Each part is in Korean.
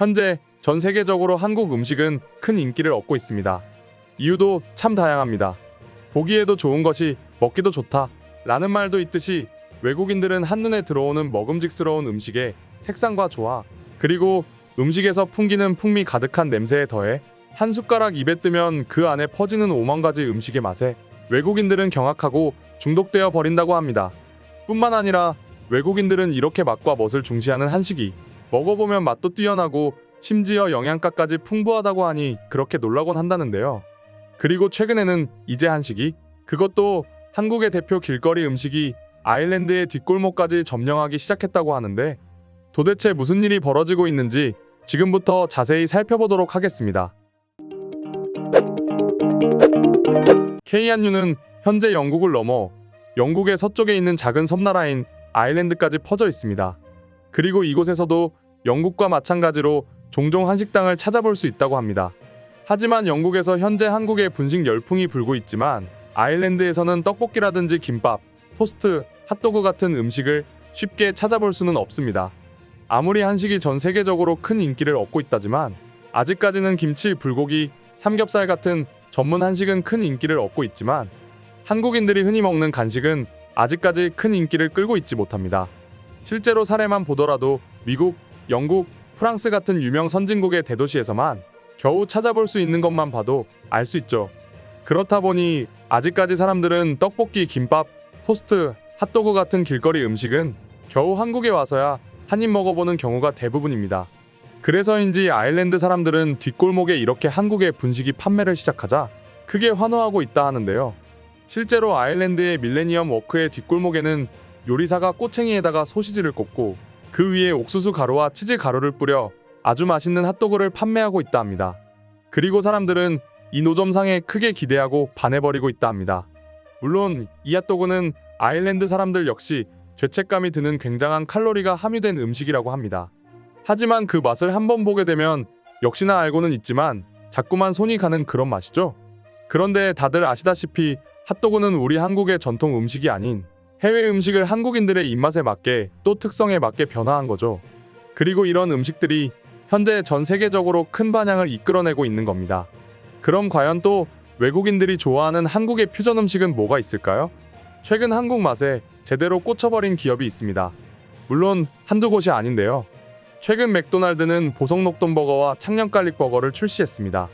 현재 전 세계적으로 한국 음식은 큰 인기를 얻고 있습니다. 이유도 참 다양합니다. 보기에도 좋은 것이 먹기도 좋다 라는 말도 있듯이 외국인들은 한눈에 들어오는 먹음직스러운 음식의 색상과 조화 그리고 음식에서 풍기는 풍미 가득한 냄새에 더해 한 숟가락 입에 뜨면 그 안에 퍼지는 오만 가지 음식의 맛에 외국인들은 경악하고 중독되어 버린다고 합니다. 뿐만 아니라 외국인들은 이렇게 맛과 멋을 중시하는 한식이 먹어보면 맛도 뛰어나고 심지어 영양가까지 풍부하다고 하니 그렇게 놀라곤 한다는데요. 그리고 최근에는 이제 한식이 그것도 한국의 대표 길거리 음식이 아일랜드의 뒷골목까지 점령하기 시작했다고 하는데 도대체 무슨 일이 벌어지고 있는지 지금부터 자세히 살펴보도록 하겠습니다. 케이안유는 현재 영국을 넘어 영국의 서쪽에 있는 작은 섬나라인 아일랜드까지 퍼져 있습니다. 그리고 이곳에서도 영국과 마찬가지로 종종 한식당을 찾아볼 수 있다고 합니다. 하지만 영국에서 현재 한국의 분식 열풍이 불고 있지만 아일랜드에서는 떡볶이라든지 김밥, 토스트, 핫도그 같은 음식을 쉽게 찾아볼 수는 없습니다. 아무리 한식이 전 세계적으로 큰 인기를 얻고 있다지만 아직까지는 김치, 불고기, 삼겹살 같은 전문 한식은 큰 인기를 얻고 있지만 한국인들이 흔히 먹는 간식은 아직까지 큰 인기를 끌고 있지 못합니다. 실제로 사례만 보더라도 미국, 영국, 프랑스 같은 유명 선진국의 대도시에서만 겨우 찾아볼 수 있는 것만 봐도 알 수 있죠. 그렇다 보니 아직까지 사람들은 떡볶이, 김밥, 토스트, 핫도그 같은 길거리 음식은 겨우 한국에 와서야 한 입 먹어보는 경우가 대부분입니다. 그래서인지 아일랜드 사람들은 뒷골목에 이렇게 한국의 분식이 판매를 시작하자 크게 환호하고 있다 하는데요. 실제로 아일랜드의 밀레니엄 워크의 뒷골목에는 요리사가 꼬챙이에다가 소시지를 꽂고 그 위에 옥수수 가루와 치즈 가루를 뿌려 아주 맛있는 핫도그를 판매하고 있다 합니다. 그리고 사람들은 이 노점상에 크게 기대하고 반해버리고 있다 합니다. 물론 이 핫도그는 아일랜드 사람들 역시 죄책감이 드는 굉장한 칼로리가 함유된 음식이라고 합니다. 하지만 그 맛을 한번 보게 되면 역시나 알고는 있지만 자꾸만 손이 가는 그런 맛이죠. 그런데 다들 아시다시피 핫도그는 우리 한국의 전통 음식이 아닌 해외 음식을 한국인들의 입맛에 맞게 또 특성에 맞게 변화한 거죠. 그리고 이런 음식들이 현재 전 세계적으로 큰 반향을 이끌어내고 있는 겁니다. 그럼 과연 또 외국인들이 좋아하는 한국의 퓨전 음식은 뭐가 있을까요? 최근 한국 맛에 제대로 꽂혀버린 기업이 있습니다. 물론 한두 곳이 아닌데요. 최근 맥도날드는 보석 녹돈 버거와 창녕 갈릭 버거를 출시했습니다.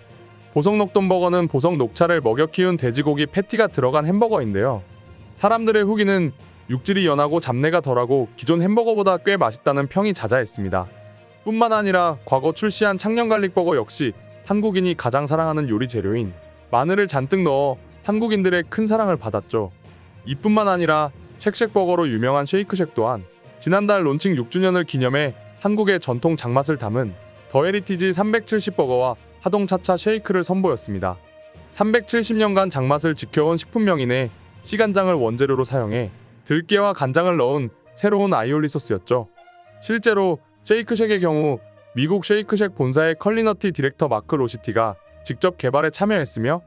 보석 녹돈 버거는 보석 녹차를 먹여 키운 돼지고기 패티가 들어간 햄버거인데요. 사람들의 후기는 육질이 연하고 잡내가 덜하고 기존 햄버거보다 꽤 맛있다는 평이 자자했습니다. 뿐만 아니라 과거 출시한 창녕 갈릭 버거 역시 한국인이 가장 사랑하는 요리 재료인 마늘을 잔뜩 넣어 한국인들의 큰 사랑을 받았죠. 이뿐만 아니라 쉑쉑 버거로 유명한 쉐이크쉑 또한 지난달 론칭 6주년을 기념해 한국의 전통 장맛을 담은 더 헤리티지 370 버거와 하동차차 쉐이크를 선보였습니다. 370년간 장맛을 지켜온 식품명인의 씨간장을 원재료로 사용해 들깨와 간장을 넣은 새로운 아이올리 소스였죠. 실제로 쉐이크쉑의 경우 미국 쉐이크쉑 본사의 컬리너티 디렉터 마크 로시티가 직접 개발에 참여했으며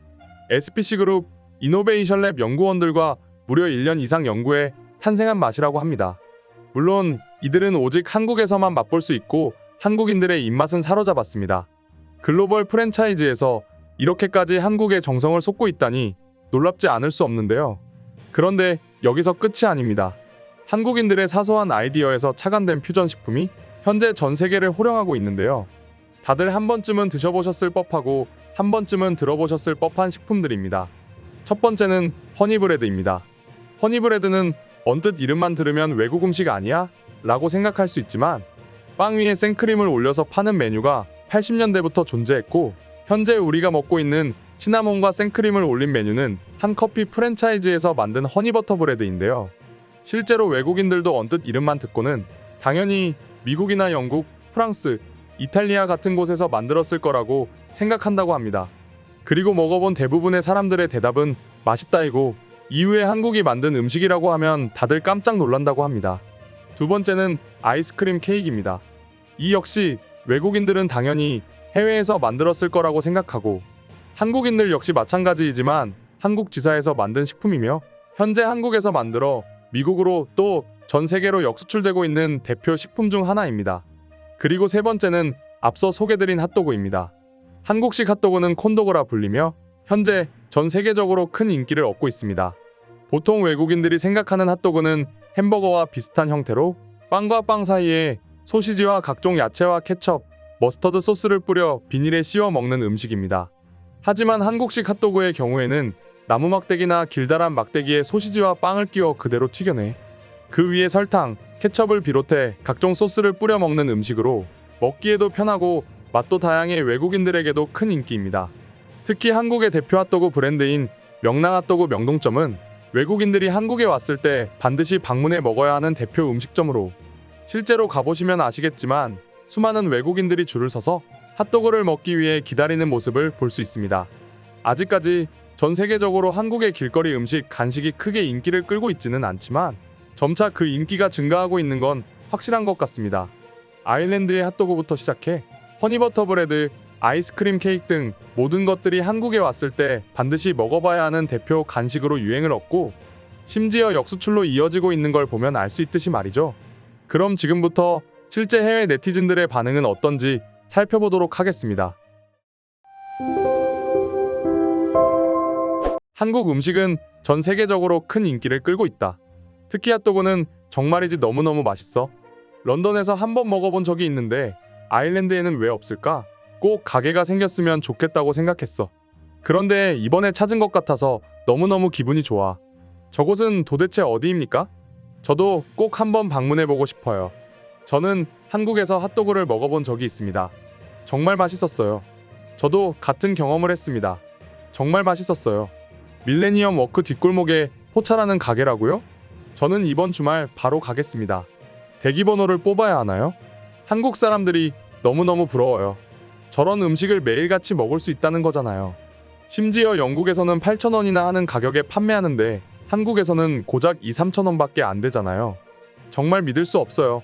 SPC 그룹 이노베이션 랩 연구원들과 무려 1년 이상 연구해 탄생한 맛이라고 합니다. 물론 이들은 오직 한국에서만 맛볼 수 있고 한국인들의 입맛은 사로잡았습니다. 글로벌 프랜차이즈에서 이렇게까지 한국의 정성을 쏟고 있다니 놀랍지 않을 수 없는데요. 그런데 여기서 끝이 아닙니다. 한국인들의 사소한 아이디어에서 착안된 퓨전 식품이 현재 전 세계를 호령하고 있는데요. 다들 한 번쯤은 드셔보셨을 법하고 한 번쯤은 들어보셨을 법한 식품들입니다. 첫 번째는 허니브레드입니다. 허니브레드는 언뜻 이름만 들으면 외국 음식 아니야? 라고 생각할 수 있지만 빵 위에 생크림을 올려서 파는 메뉴가 80년대부터 존재했고 현재 우리가 먹고 있는 시나몬과 생크림을 올린 메뉴는 한 커피 프랜차이즈에서 만든 허니버터 브레드인데요. 실제로 외국인들도 언뜻 이름만 듣고는 당연히 미국이나 영국, 프랑스, 이탈리아 같은 곳에서 만들었을 거라고 생각한다고 합니다. 그리고 먹어본 대부분의 사람들의 대답은 맛있다이고 이후에 한국이 만든 음식이라고 하면 다들 깜짝 놀란다고 합니다. 두 번째는 아이스크림 케이크입니다. 이 역시 외국인들은 당연히 해외에서 만들었을 거라고 생각하고 한국인들 역시 마찬가지이지만 한국 지사에서 만든 식품이며 현재 한국에서 만들어 미국으로 또 전 세계로 역수출되고 있는 대표 식품 중 하나입니다. 그리고 세 번째는 앞서 소개드린 핫도그입니다. 한국식 핫도그는 콘도그라 불리며 현재 전 세계적으로 큰 인기를 얻고 있습니다. 보통 외국인들이 생각하는 핫도그는 햄버거와 비슷한 형태로 빵과 빵 사이에 소시지와 각종 야채와 케첩, 머스터드 소스를 뿌려 비닐에 씌워 먹는 음식입니다. 하지만 한국식 핫도그의 경우에는 나무 막대기나 길다란 막대기에 소시지와 빵을 끼워 그대로 튀겨내 그 위에 설탕, 케첩을 비롯해 각종 소스를 뿌려 먹는 음식으로 먹기에도 편하고 맛도 다양해 외국인들에게도 큰 인기입니다. 특히 한국의 대표 핫도그 브랜드인 명랑 핫도그 명동점은 외국인들이 한국에 왔을 때 반드시 방문해 먹어야 하는 대표 음식점으로 실제로 가보시면 아시겠지만 수많은 외국인들이 줄을 서서 핫도그를 먹기 위해 기다리는 모습을 볼 수 있습니다. 아직까지 전 세계적으로 한국의 길거리 음식 간식이 크게 인기를 끌고 있지는 않지만 점차 그 인기가 증가하고 있는 건 확실한 것 같습니다. 아일랜드의 핫도그부터 시작해 허니버터 브레드, 아이스크림 케이크 등 모든 것들이 한국에 왔을 때 반드시 먹어봐야 하는 대표 간식으로 유행을 얻고 심지어 역수출로 이어지고 있는 걸 보면 알 수 있듯이 말이죠. 그럼 지금부터 실제 해외 네티즌들의 반응은 어떤지 살펴보도록 하겠습니다. 한국 음식은 전 세계적으로 큰 인기를 끌고 있다. 특히 핫도그는 정말이지 너무너무 맛있어. 런던에서 한 번 먹어본 적이 있는데 아일랜드에는 왜 없을까? 꼭 가게가 생겼으면 좋겠다고 생각했어. 그런데 이번에 찾은 것 같아서 너무너무 기분이 좋아. 저곳은 도대체 어디입니까? 저도 꼭 한번 방문해보고 싶어요. 저는 한국에서 핫도그를 먹어본 적이 있습니다. 정말 맛있었어요. 저도 같은 경험을 했습니다. 정말 맛있었어요. 밀레니엄 워크 뒷골목에 포차라는 가게라고요? 저는 이번 주말 바로 가겠습니다. 대기 번호를 뽑아야 하나요? 한국 사람들이 너무너무 부러워요. 저런 음식을 매일같이 먹을 수 있다는 거잖아요. 심지어 영국에서는 8,000원이나 하는 가격에 판매하는데 한국에서는 고작 2, 3,000원밖에 안 되잖아요. 정말 믿을 수 없어요.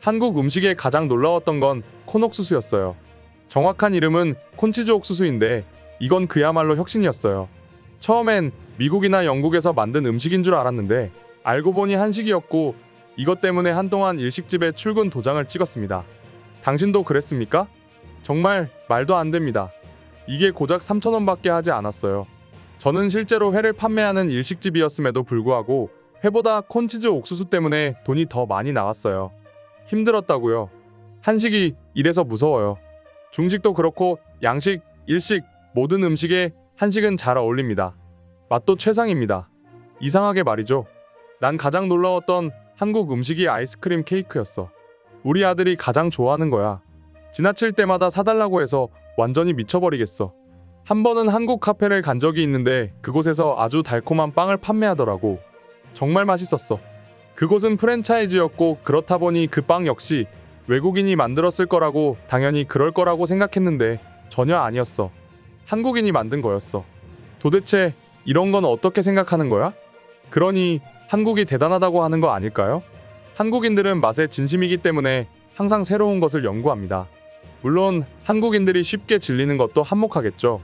한국 음식에 가장 놀라웠던 건 콘옥수수였어요. 정확한 이름은 콘치즈 옥수수인데 이건 그야말로 혁신이었어요. 처음엔 미국이나 영국에서 만든 음식인 줄 알았는데 알고 보니 한식이었고 이것 때문에 한동안 일식집에 출근 도장을 찍었습니다. 당신도 그랬습니까? 정말 말도 안 됩니다. 이게 고작 3,000원밖에 하지 않았어요. 저는 실제로 회를 판매하는 일식집이었음에도 불구하고 회보다 콘치즈 옥수수 때문에 돈이 더 많이 나왔어요. 힘들었다고요. 한식이 이래서 무서워요. 중식도 그렇고 양식, 일식 모든 음식에 한식은 잘 어울립니다. 맛도 최상입니다. 이상하게 말이죠. 난 가장 놀라웠던 한국 음식이 아이스크림 케이크였어. 우리 아들이 가장 좋아하는 거야. 지나칠 때마다 사달라고 해서 완전히 미쳐버리겠어. 한 번은 한국 카페를 간 적이 있는데 그곳에서 아주 달콤한 빵을 판매하더라고. 정말 맛있었어. 그곳은 프랜차이즈였고 그렇다 보니 그 빵 역시 외국인이 만들었을 거라고 당연히 그럴 거라고 생각했는데 전혀 아니었어. 한국인이 만든 거였어. 도대체 이런 건 어떻게 생각하는 거야? 그러니 한국이 대단하다고 하는 거 아닐까요? 한국인들은 맛에 진심이기 때문에 항상 새로운 것을 연구합니다. 물론 한국인들이 쉽게 질리는 것도 한몫하겠죠.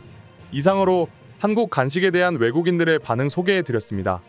이상으로 한국 간식에 대한 외국인들의 반응 소개해 드렸습니다.